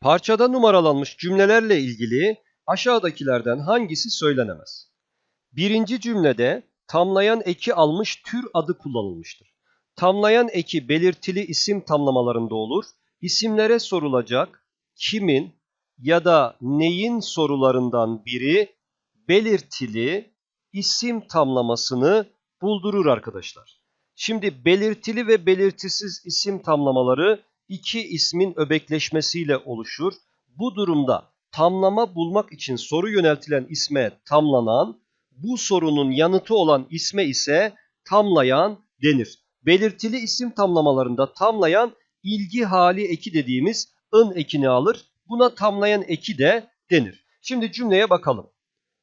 Parçada numaralanmış cümlelerle ilgili aşağıdakilerden hangisi söylenemez? Birinci cümlede tamlayan eki almış tür adı kullanılmıştır. Tamlayan eki belirtili isim tamlamalarında olur. İsimlere sorulacak kimin ya da neyin sorularından biri belirtili isim tamlamasını buldurur arkadaşlar. Şimdi belirtili ve belirtisiz isim tamlamaları iki ismin öbekleşmesiyle oluşur. Bu durumda tamlama bulmak için soru yöneltilen isme tamlanan, bu sorunun yanıtı olan isme ise tamlayan denir. Belirtili isim tamlamalarında tamlayan ilgi hali eki dediğimiz ın ekini alır. Buna tamlayan eki de denir. Şimdi cümleye bakalım.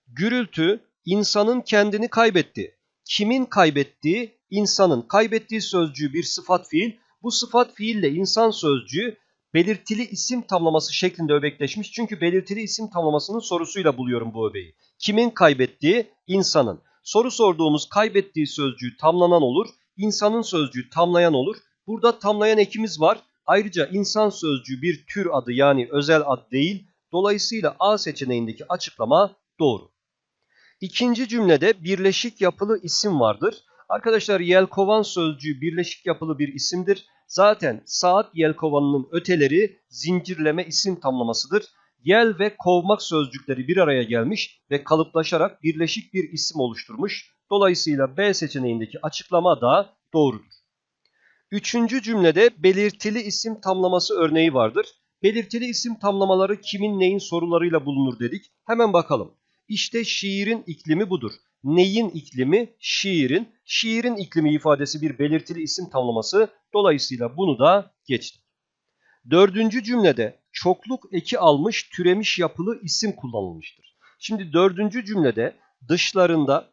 Gürültü insanın kendini kaybetti. Kimin kaybettiği? İnsanın. Kaybettiği sözcüğü bir sıfat fiil. Bu sıfat fiille insan sözcüğü belirtili isim tamlaması şeklinde öbekleşmiş. Çünkü belirtili isim tamlamasının sorusuyla buluyorum bu öbeği. Kimin kaybettiği? İnsanın. Soru sorduğumuz kaybettiği sözcüğü tamlanan olur. İnsanın sözcüğü tamlayan olur. Burada tamlayan ekimiz var. Ayrıca insan sözcüğü bir tür adı yani özel ad değil. Dolayısıyla A seçeneğindeki açıklama doğru. İkinci cümlede birleşik yapılı isim vardır. Arkadaşlar yelkovan sözcüğü birleşik yapılı bir isimdir. Zaten saat yelkovanının öteleri zincirleme isim tamlamasıdır. Yel ve kovmak sözcükleri bir araya gelmiş ve kalıplaşarak birleşik bir isim oluşturmuş. Dolayısıyla B seçeneğindeki açıklama da doğrudur. Üçüncü cümlede belirtili isim tamlaması örneği vardır. Belirtili isim tamlamaları kimin neyin sorularıyla bulunur dedik. Hemen bakalım. İşte şiirin iklimi budur. Neyin iklimi? Şiirin. Şiirin iklimi ifadesi bir belirtili isim tamlaması. Dolayısıyla bunu da geçtik. Dördüncü cümlede çokluk eki almış türemiş yapılı isim kullanılmıştır. Şimdi dördüncü cümlede dışlarında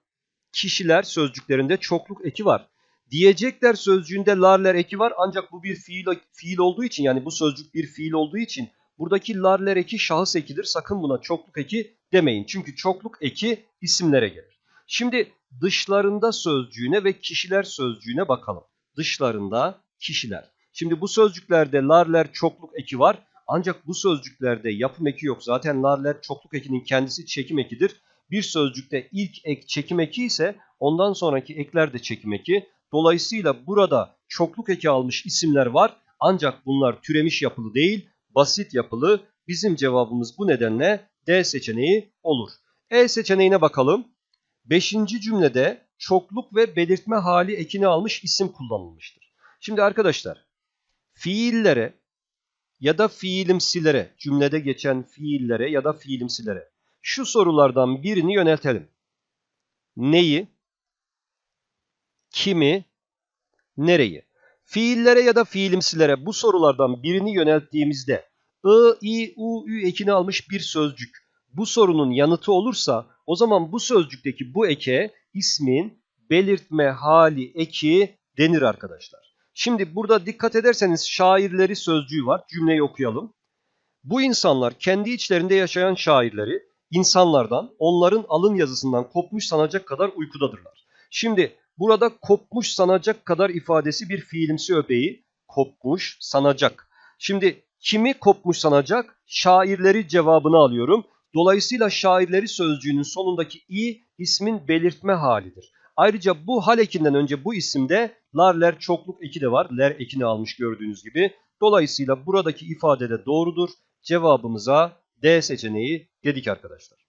kişiler sözcüklerinde çokluk eki var. Diyecekler sözcüğünde larler eki var ancak bu bir fiil, fiil olduğu için yani bu sözcük bir fiil olduğu için buradaki larler eki şahıs ekidir. Sakın buna çokluk eki demeyin. Çünkü çokluk eki isimlere gelir. Şimdi dışlarında sözcüğüne ve kişiler sözcüğüne bakalım. Dışlarında kişiler. Şimdi bu sözcüklerde larler çokluk eki var. Ancak bu sözcüklerde yapım eki yok. Zaten larler çokluk ekinin kendisi çekim ekidir. Bir sözcükte ilk ek çekim eki ise ondan sonraki ekler de çekim eki. Dolayısıyla burada çokluk eki almış isimler var. Ancak bunlar türemiş yapılı değil, basit yapılı. Bizim cevabımız bu nedenle D seçeneği olur. E seçeneğine bakalım. Beşinci cümlede çokluk ve belirtme hali ekini almış isim kullanılmıştır. Şimdi arkadaşlar fiillere ya da fiilimsilere, cümlede geçen fiillere ya da fiilimsilere şu sorulardan birini yöneltelim. Neyi, kimi, nereyi? Fiillere ya da fiilimsilere bu sorulardan birini yönelttiğimizde I, I, U, Ü ekini almış bir sözcük bu sorunun yanıtı olursa o zaman bu sözcükteki bu eke ismin belirtme hali eki denir arkadaşlar. Şimdi burada dikkat ederseniz şairleri sözcüğü var. Cümleyi okuyalım. Bu insanlar kendi içlerinde yaşayan şairleri insanlardan onların alın yazısından kopmuş sanacak kadar uykudadırlar. Şimdi burada kopmuş sanacak kadar ifadesi bir fiilimsi öbeği kopmuş sanacak. Şimdi kimi kopmuş sanacak? Şairleri cevabını alıyorum. Dolayısıyla şairleri sözcüğünün sonundaki i ismin belirtme halidir. Ayrıca bu hal ekinden önce bu isimde larler çokluk eki de var. Ler ekini almış gördüğünüz gibi. Dolayısıyla buradaki ifade de doğrudur. Cevabımıza D seçeneği dedik arkadaşlar.